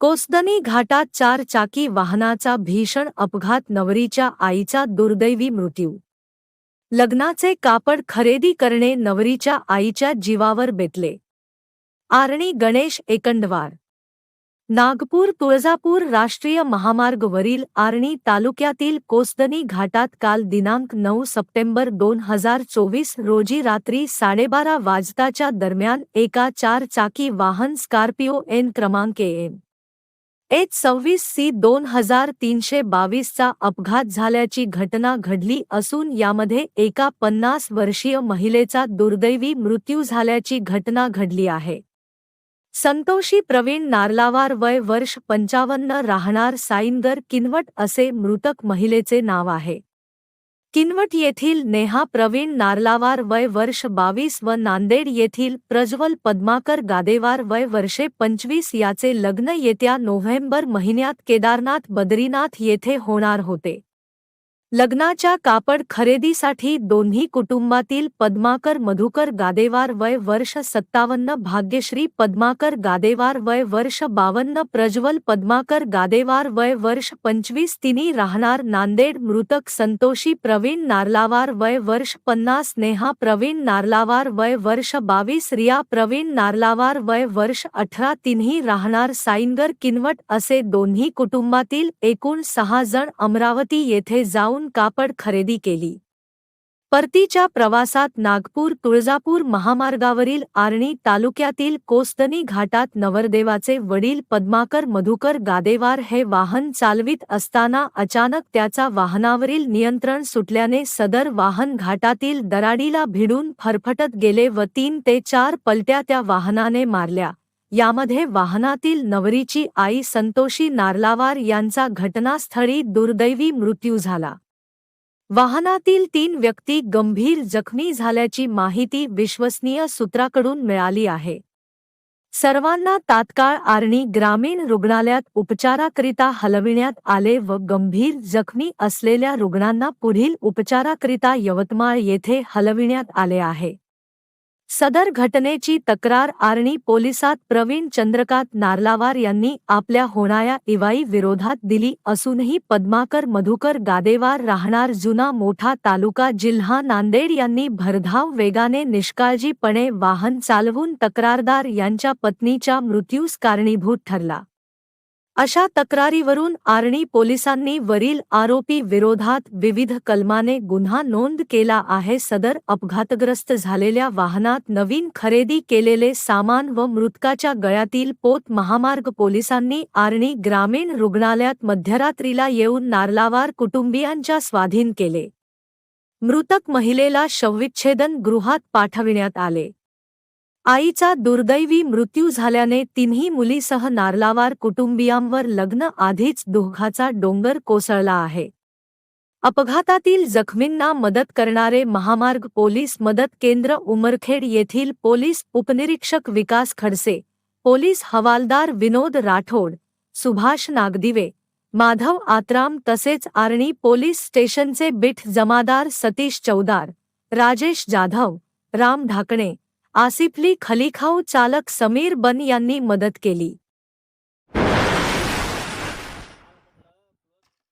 कोसदनी घाटात चार चाकी वाहनाचा भीषण अपघात नवरीच्या आईचा दुर्दैवी मृत्यू. लग्नाचे कापड खरेदी करणे नवरीच्या आईच्या जीवावर बेतले. आरणी गणेश एकंडवार. नागपूर तुळजापूर राष्ट्रीय महामार्गवरील आर्णी तालुक्यातील कोसदनी घाटात काल दिनांक नऊ सप्टेंबर दोन हजार चोवीस रोजी रात्री साडेबारा वाजताच्या दरम्यान एका चार चाकी वाहन स्कॉर्पिओ एन क्रमांक एन. एच सव्वीस सी दोन हजार तीनशे बावीसचा अपघात झाल्याची घटना घडली असून यामध्ये एका पन्नास वर्षीय महिलेचा दुर्दैवी मृत्यू झाल्याची घटना घडली आहे. संतोषी प्रवीण नारलावार वय वर्ष पंचावन्न राहणार साईनगर किनवट असे मृतक महिलेचे नाव आहे. किनवट येथील नेहा प्रवीण नारलावार वय वर्ष बावीस व नांदेड येथील प्रज्वल पद्माकर गादेवार वय वर्षे पंचवीस याचे लग्न येत्या नोव्हेंबर महिन्यात केदारनाथ बद्रीनाथ येथे होणार होते. लग्नाच्या कापड खरेदीसाठी दोन्ही कुटुंबातील पद्माकर मधुकर गादेवार वय वर्ष सत्तावन्न भाग्यश्री पद्माकर गादेवार वय वर्ष बावन्न प्रज्वल पद्माकर गादेवार वय वर्ष पंचवीस तिनी राहणार नांदेड मृतक संतोषी प्रवीण नारलावार वय वर्ष पन्नास नेहा प्रवीण नारलावार वय वर्ष बावीस रिया प्रवीण नारलावार वय वर्ष अठरा तिन्ही राहणार साईनगर किनवट असे दोन्ही कुटुंबातील एकूण सहा जण अमरावती येथे जाऊन कापड खरेदी केली. परतीच्या प्रवासात नागपूर तुळजापूर महामार्गावरील आर्णी तालुक्यातील कोस्तनी घाटात नवरदेवाचे वडील पद्माकर मधुकर गादेवार हे वाहन चालवित असताना अचानक त्याचा वाहनावरील नियंत्रण सुटल्याने सदर वाहन घाटातील दराडीला भिडून फरफटत गेले व तीन ते चार पलट्या त्या वाहनाने मारल्या. यामध्ये वाहनातील नवरीची आई संतोषी नारलावार यांचा घटनास्थळी दुर्दैवी मृत्यू झाला. वाहनातील तीन व्यक्ती गंभीर जखमी झाल्याची माहिती विश्वसनीय सूत्राकडून मिळाली आहे. सर्वांना तात्काळ आर्णी ग्रामीण रुग्णालयात उपचाराकरिता हलविण्यात आले व गंभीर जखमी असलेल्या रुग्णांना पुढील उपचाराकरिता यवतमाळ येथे हलविण्यात आले आहे. सदर घटनेची तक्रार आर्णी पोलिसात प्रवीण चंद्रकांत नारलावार यांनी आपल्या होणाऱ्या इवाई विरोधात दिली असूनही पद्माकर मधुकर गादेवार राहणार जुना मोठा तालुका जिल्हा नांदेड यांनी भरधाव वेगाने निष्काळजीपणे वाहन चालवून तक्रारदार यांच्या पत्नीच्या मृत्यूस कारणीभूत ठरला. अशा तक्रारीवरून आर्णी पोलिसांनी वरील आरोपी विरोधात विविध कलमाने गुन्हा नोंद केला आहे. सदर अपघातग्रस्त झालेल्या वाहनात नवीन खरेदी केलेले सामान व मृतकाच्या गळ्यातील पोत महामार्ग पोलिसांनी आर्णी ग्रामीण रुग्णालयात मध्यरात्रीला येऊन नारलावार कुटुंबियांच्या स्वाधीन केले. मृतक महिलेला शवविच्छेदन गृहात पाठविण्यात आले. आईचा दुर्दैवी मृत्यू झाल्याने तिन्ही मुलीसह नारलावार कुटुंबियांवर लग्न आधीच दुःखाचा डोंगर कोसळला आहे. अपघातातील जखमींना मदत करणारे महामार्ग पोलीस मदत केंद्र उमरखेड येथील पोलीस उपनिरीक्षक विकास खडसे पोलीस हवालदार विनोद राठोड सुभाष नागदिवे माधव आत्राम तसेच आर्णी पोलीस स्टेशनचे बिठ जमादार सतीश चौदार राजेश जाधव राम ढाकणे आसिफली खलिखाऊ चालक समीर बन यांनी मदत केली.